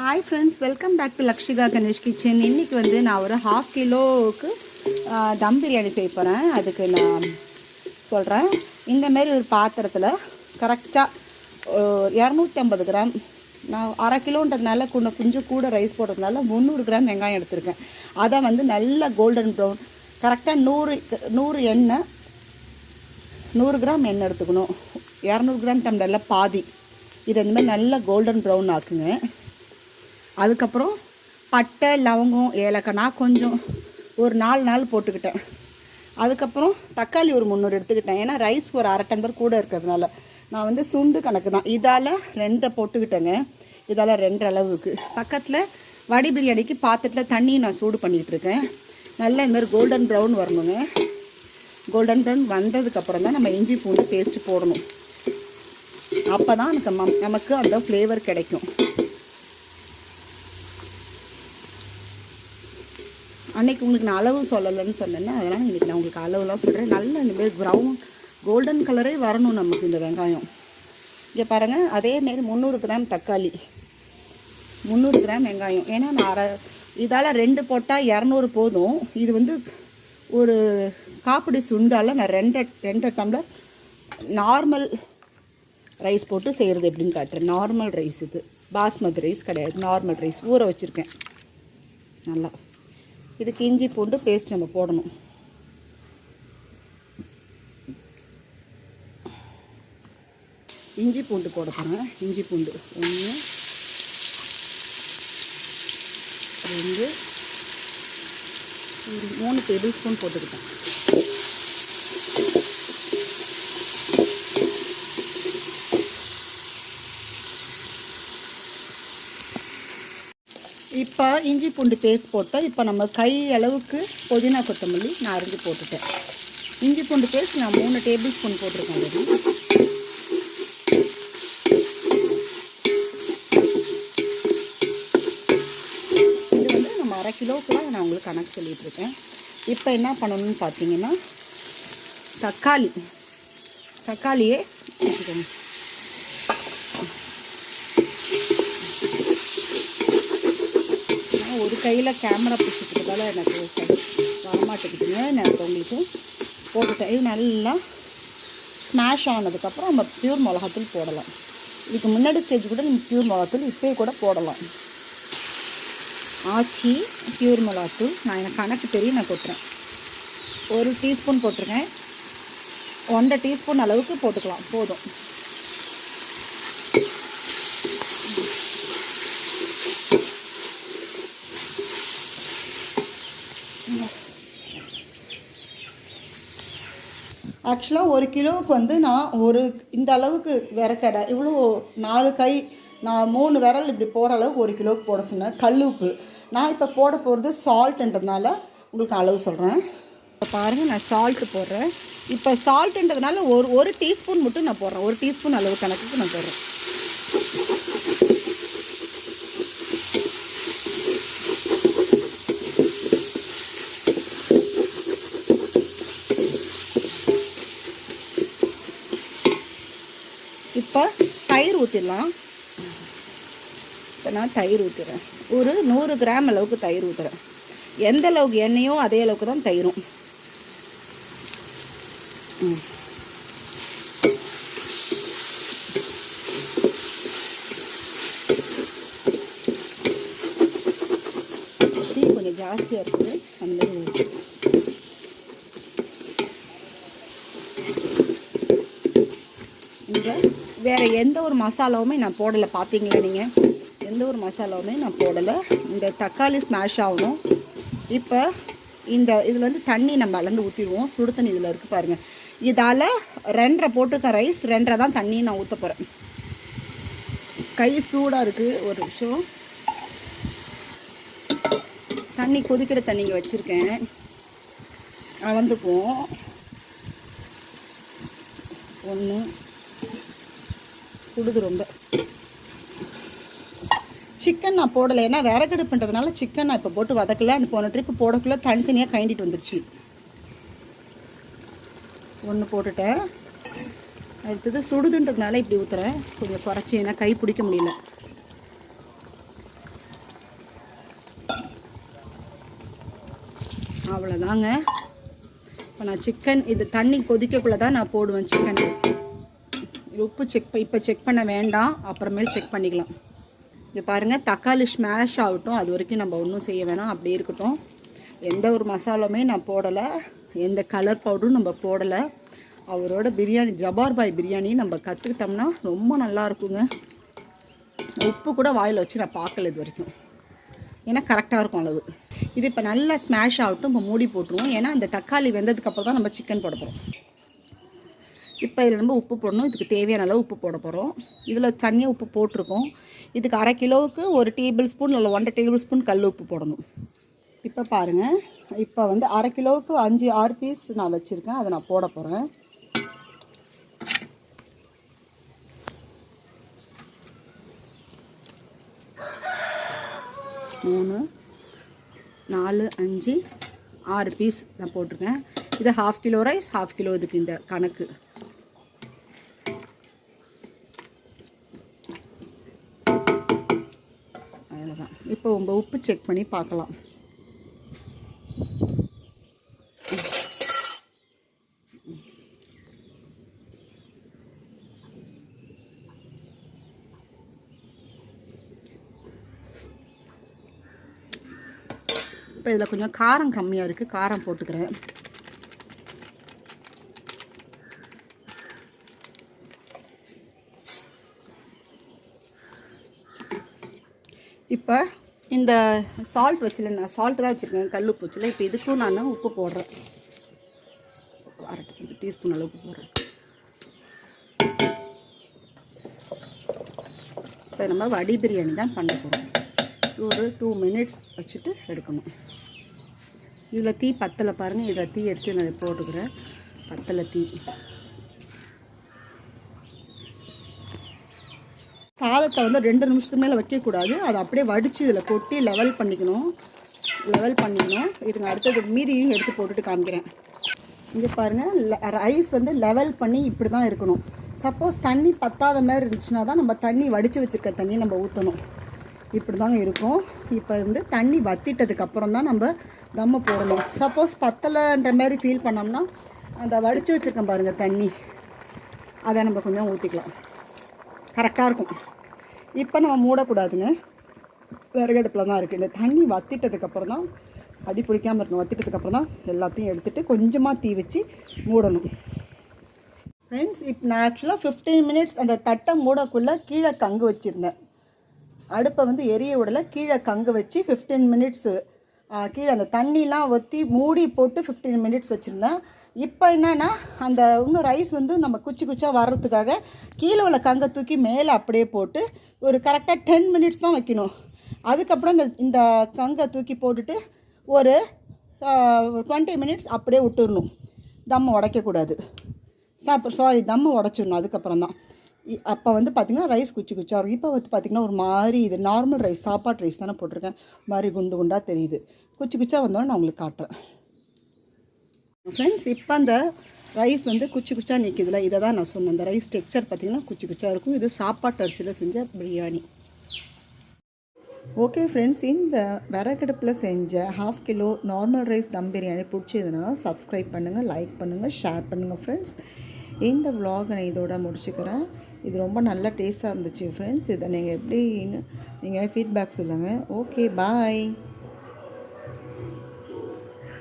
Hi friends welcome back to Lakshika Ganesh kitchen இன்றைக்கி வந்து நான் ஒரு ஹாஃப் கிலோவுக்கு தம் பிரியாணி செய்ய போகிறேன் அதுக்கு நான் சொல்கிறேன் இந்தமாரி ஒரு பாத்திரத்தில் கரெக்டாக இரநூத்தி ஐம்பது கிராம் நான் அரை கிலோன்றதுனால கொஞ்சம் கொஞ்சம் கூட ரைஸ் போடுறதுனால முந்நூறு கிராம் வெங்காயம் எடுத்திருக்கேன். அதை வந்து நல்ல கோல்டன் ப்ரௌன் கரெக்டாக நூறு நூறு எண்ணெய் நூறு கிராம் எண்ணெய் எடுத்துக்கணும். இரநூறு கிராம் டம்ளரில் பாதி. இது இந்த நல்ல நல்லா கோல்டன் ப்ரௌன் ஆக்குங்க. அதுக்கப்புறம் பட்டை லவங்கம் ஏலக்காய். நான் கொஞ்சம் ஒரு நாலு நாள் போட்டுக்கிட்டேன். அதுக்கப்புறம் தக்காளி ஒரு முந்நூறு எடுத்துக்கிட்டேன். ஏன்னா ரைஸ் ஒரு அரை டம்பர் கூட இருக்கிறதுனால. நான் வந்து சுண்டு கணக்கு தான். இதால் ரெண்டை போட்டுக்கிட்டேங்க. இதால் ரெண்டு அளவுக்கு. பக்கத்தில் வடி பிரியாணிக்கு பாத்திரத்தில் தண்ணி நான் சூடு பண்ணிகிட்டு இருக்கேன் நல்லா இந்த மாதிரி கோல்டன் ப்ரௌன் வரணுங்க. கோல்டன் ப்ரௌன் வந்ததுக்கப்புறம் தான் நம்ம இஞ்சி பூண்டு பேஸ்ட்டு போடணும். அப்போ தான் நமக்கு நமக்கு அந்த ஃப்ளேவர் கிடைக்கும். அன்றைக்கி உங்களுக்கு நான் அளவு சொல்லலைன்னு சொன்னேன்னா அதனால் இன்றைக்கி நான் உங்களுக்கு அளவுலாம் சொல்கிறேன் நல்ல இந்தமாரி ப்ரௌன் கோல்டன் கலரே வரணும் நமக்கு இந்த வெங்காயம். இங்கே பாருங்கள் அதேமாரி முந்நூறு கிராம் தக்காளி முந்நூறு கிராம் வெங்காயம். ஏன்னா நான் அரை இதால் ரெண்டு போட்டால் இரநூறு போதும். இது வந்து ஒரு காப்பிடி சுண்டால் நான் ரெண்டு ரெண்டு டம்ளர் நார்மல் ரைஸ் போட்டு செய்கிறது எப்படின்னு காட்டுறேன். நார்மல் ரைஸுக்கு பாஸ்மதி ரைஸ் கிடையாது. நார்மல் ரைஸ் ஊற வச்சுருக்கேன். நல்லா. இதுக்கு இஞ்சி பூண்டு பேஸ்ட் நம்ம போடணும். இஞ்சி பூண்டு போட போகிறேன் இஞ்சி பூண்டு. ஒன்று ரெண்டு மூணு டேபிள் ஸ்பூன் போட்டுக்கிட்டேன். இப்போ இஞ்சி பூண்டு பேஸ்ட் போட்டோம் இப்போ நம்ம கை அளவுக்கு புதினா கொத்தமல்லி நான் அரிஞ்சு போட்டுட்டேன். இஞ்சி பூண்டு பேஸ்ட் நான் மூணு டேபிள் ஸ்பூன் போட்டிருக்கேன் அது இது வந்து நம்ம அரை கிலோக்குலாம் நான் உங்களுக்கு கணக்கு சொல்லிகிட்ருக்கேன் இப்போ என்ன பண்ணணும்னு பார்த்தீங்கன்னா தக்காளி. தக்காளியே வச்சுக்கோங்க நான் ஒரு கையில் கேமரா பிடிச்சிக்கிறதால எனக்கு சரி வரமாட்டேங்குதுங்க நான் உங்களுக்கு? போட்டுட்டேன். இது நல்லா ஸ்மாஷ் ஆனதுக்கப்புறம் நம்ம பியூர் மிளகாத்தூள் போடலாம். இதுக்கு முன்னாடி ஸ்டேஜ் கூட நம்ம பியூர் மிளகாத்தூள் இப்போயே கூட போடலாம். ஆச்சி பியூர் மிளகாத்தூள். நான் எனக்கு கணக்கு தெரியும் நான் கொட்டுறேன். ஒரு டீஸ்பூன் போட்டிருக்கேன். ஒன்றரை டீஸ்பூன் அளவுக்கு போட்டுக்கலாம். போதும். ஆக்சுவலாக ஒரு கிலோவுக்கு வந்து நான் ஒரு இந்த அளவுக்கு விறக்கடை இவ்வளோ நாலு கை நான் மூணு விரல் இப்படி போகிற அளவுக்கு ஒரு கிலோவுக்கு போட சொன்னேன். கல் உப்பு நான் இப்போ போட போகிறது சால்ட்டுன்றதுனால உங்களுக்கு அளவு சொல்கிறேன் இப்போ பாருங்கள் நான் சால்ட்டு போடுறேன். இப்போ சால்ட்டுன்றதுனால ஒரு ஒரு டீஸ்பூன் மட்டும் நான் போடுறேன். ஒரு டீஸ்பூன் அளவு கணக்குக்கு நான் போடுறேன். இப்போ தயிர் ஊற்றிடலாம் இப்போ நான் தயிர் ஊற்றுறேன் ஒரு நூறு கிராம் அளவுக்கு தயிர் ஊற்றுறேன் எந்த அளவுக்கு எண்ணெயோ அதே அளவுக்கு தான் தயிரும். ம். கொஞ்சம் ஜாஸ்தியாக இருக்குது அந்த மாதிரி ஊத்து. இங்கே வேறு எந்த ஒரு மசாலாவுமே நான் போடலை. பார்த்தீங்களா நீங்கள் எந்த ஒரு மசாலாவுமே நான் போடலை. இந்த தக்காளி ஸ்மாஷ் ஆகணும். இப்போ இந்த இதில் வந்து தண்ணி நம்ம அளந்து ஊற்றிடுவோம் சுடு தண்ணி இதில் இருக்குது பாருங்கள் இதால் ரெண்டரை போட்டிருக்கேன் ரைஸ் ரெண்டரை தான் தண்ணி நான் ஊற்ற போகிறேன் கை சூடாக இருக்குது ஒரு நிமிஷம். தண்ணி கொதிக்கிற தண்ணிங்க வச்சுருக்கேன். அளந்துக்குவோம். ஒன்று சுடுது ரொம்ப. சிக்கன் நான் போடலை. ஏன்னா விறகடுப்புன்றதுனால சிக்கன் நான் இப்போ போட்டு வதக்கல அண்ட் போன ட்ரிப்பு போடக்குள்ளே தனித்தனியாக கைண்டிட்டு வந்துடுச்சு ஒன்று போட்டுட்டேன். அடுத்தது சுடுதுன்றதுனால இப்படி ஊற்றுறேன் கொஞ்சம் குறைச்சி ஏன்னா கை பிடிக்க முடியல. அவ்வளோதாங்க இப்போ நான் சிக்கன் இது தண்ணி கொதிக்கக்குள்ளே தான் நான் போடுவேன் சிக்கன் உப்பு செக் இப்போ செக் பண்ண வேண்டாம். அப்புறமேல் செக் பண்ணிக்கலாம். இங்கே பாருங்கள் தக்காளி ஸ்மாஷ் ஆகட்டும். அது வரைக்கும் நம்ம ஒன்றும் செய்ய வேணாம். அப்படியே இருக்கட்டும். எந்த ஒரு மசாலாவுமே நான் போடலை. எந்த கலர் பவுடரும் நம்ம போடலை. அவரோட பிரியாணி ஜபார் பாய் பிரியாணி நம்ம கற்றுக்கிட்டோம்னா ரொம்ப நல்லா இருக்குங்க. உப்பு கூட வாயில் வச்சு நான் பார்க்கல இது வரைக்கும். ஏன்னா கரெக்டாக இருக்கும் அளவு. இது இப்போ நல்லா ஸ்மாஷ் ஆகட்டும். இப்போ மூடி போட்டுருவோம். ஏன்னா அந்த தக்காளி வெந்ததுக்கப்புறம் தான் நம்ம சிக்கன் போட போகிறோம் இப்போ இதில் நம்ம உப்பு போடணும். இதுக்கு தேவையான அளவு உப்பு போட போகிறோம் இதில் தனியாக உப்பு போட்டிருக்கோம். இதுக்கு அரை கிலோவுக்கு ஒரு டேபிள் ஸ்பூன் இல்லை ஒன்றரை டேபிள் ஸ்பூன் கல் உப்பு போடணும். இப்போ பாருங்கள் இப்போ வந்து அரை கிலோவுக்கு அஞ்சு ஆறு பீஸ் நான் வச்சுருக்கேன். அதை நான் போட போகிறேன் மூணு நாலு அஞ்சு ஆறு பீஸ் நான் போட்டிருக்கேன். இது half kilo rice half kilo இதுக்கு இந்த கணக்கு. இப்போ உங்கள் உப்பு செக் பண்ணி பார்க்கலாம். இப்போ இதில் கொஞ்சம் காரம் கம்மியாக இருக்குது. காரம் போட்டுக்கிறேன். இப்போ இந்த சால்ட் வச்சில நான் சால்ட் தான் வச்சுருக்கேன் கல் உப்பு வச்சில. இப்போ இதுக்கும் நான் உப்பு போடுறேன். அரை டீஸ்பூன் அளவு போடுறேன். இப்போ நம்ம வடி பிரியாணி தான் பண்ண போகிறோம் ஒரு டூ மினிட்ஸ் வச்சுட்டு எடுக்கணும். இதில் தீ பத்தலை பாருங்கள் இதில் தீ எடுத்து நான் போட்டுக்கிறேன். பத்தலை தீ. சாதத்தை வந்து ரெண்டு நிமிஷத்துக்கு மேலே வைக்கக்கூடாது. அதை அப்படியே வடித்து இதில் கொட்டி லெவல் பண்ணிக்கணும். லெவல் பண்ணிக்கணும். இருங்க அடுத்தது மீதியும் எடுத்து போட்டுட்டு காமிக்கிறேன். இங்கே பாருங்கள் ரைஸ் வந்து லெவல் பண்ணி இப்படி தான் இருக்கணும். சப்போஸ் தண்ணி பத்தாத மாதிரி இருந்துச்சுன்னா தான் நம்ம தண்ணி வடித்து வச்சுருக்க தண்ணியை நம்ம ஊற்றணும் இப்படி தாங்க இருக்கும். இப்போ வந்து தண்ணி வத்திட்டதுக்கப்புறம் தான் நம்ம தம்ம போடணும். சப்போஸ் பத்தலைன்ற மாதிரி ஃபீல் பண்ணோம்னா அந்த வடித்து வச்சுருக்கேன் பாருங்கள் தண்ணி. அதை நம்ம கொஞ்சம் ஊற்றிக்கலாம் கரெக்டாக இருக்கும். இப்போ நம்ம மூடக்கூடாதுங்க. விறகடுப்பில் தான் இருக்குது இந்த தண்ணி வத்திட்டதுக்கப்புறம் தான் அடி பிடிக்காமல் இருக்கணும். வத்திட்டதுக்கப்புறம் தான் எல்லாத்தையும் எடுத்துகிட்டு கொஞ்சமாக தீ வச்சு மூடணும். ஃப்ரெண்ட்ஸ் இப்போ நான் ஆக்சுவலாக ஃபிஃப்டீன் மினிட்ஸ் அந்த தட்டை மூடக்குள்ளே கீழே கங்கு வச்சுருந்தேன். அடுப்பை வந்து எரிய விடலை. கீழே கங்கு வச்சு ஃபிஃப்டீன் மினிட்ஸு கீழே அந்த தண்ணிலாம் ஊற்றி மூடி போட்டு ஃபிஃப்டீன் மினிட்ஸ் வச்சுருந்தேன். இப்போ என்னென்னா அந்த இன்னும் ரைஸ் வந்து நம்ம குச்சி குச்சியாக வர்றதுக்காக கீழே உள்ள கங்கை தூக்கி மேலே அப்படியே போட்டு ஒரு கரெக்டாக டென் மினிட்ஸ் தான் வைக்கணும். அதுக்கப்புறம் இந்த இந்த கங்கை தூக்கி போட்டுட்டு ஒரு டுவெண்ட்டி மினிட்ஸ் அப்படியே விட்டுடணும் தம்மை உடைக்கக்கூடாது. சாப்பிட சாரி தம்மை உடச்சிடணும். அதுக்கப்புறம் தான். இ- அப்போ வந்து பார்த்திங்கன்னா ரைஸ் குச்சி குச்சியாக இருக்கும். இப்போ வந்து பார்த்திங்கன்னா ஒரு மாதிரி இது நார்மல் ரைஸ் சாப்பாட்டு ரைஸ் தானே போட்டிருக்கேன். மாதிரி குண்டு குண்டாக தெரியுது. குச்சி குச்சா வந்தோடனே நான் உங்களுக்கு காட்டுறேன். ஃப்ரெண்ட்ஸ் இப்போ அந்த ரைஸ் வந்து குச்சி குச்சாக நிற்கிதுல இதை தான் நான் சொன்னேன். அந்த ரைஸ் டெக்ஸ்சர் பார்த்திங்கன்னா குச்சி குச்சாக இருக்கும். இது சாப்பாட்டு அரிசியில் செஞ்ச பிரியாணி. ஓகே ஃப்ரெண்ட்ஸ் இந்த விறகடுப்பில் செஞ்ச half kilo normal rice dum biryani பிடிச்சதுன்னா சப்ஸ்கிரைப் பண்ணுங்கள் லைக் பண்ணுங்கள் ஷேர் பண்ணுங்கள் ஃப்ரெண்ட்ஸ் இந்த vlog நான் இதோட முடிச்சுக்கிறேன். இது ரொம்ப நல்ல டேஸ்ட்டாக இருந்துச்சு ஃப்ரெண்ட்ஸ் இதை நீங்கள் எப்படின்னு நீங்கள் ஃபீட்பேக் சொல்லுங்கள் ஓகே பாய்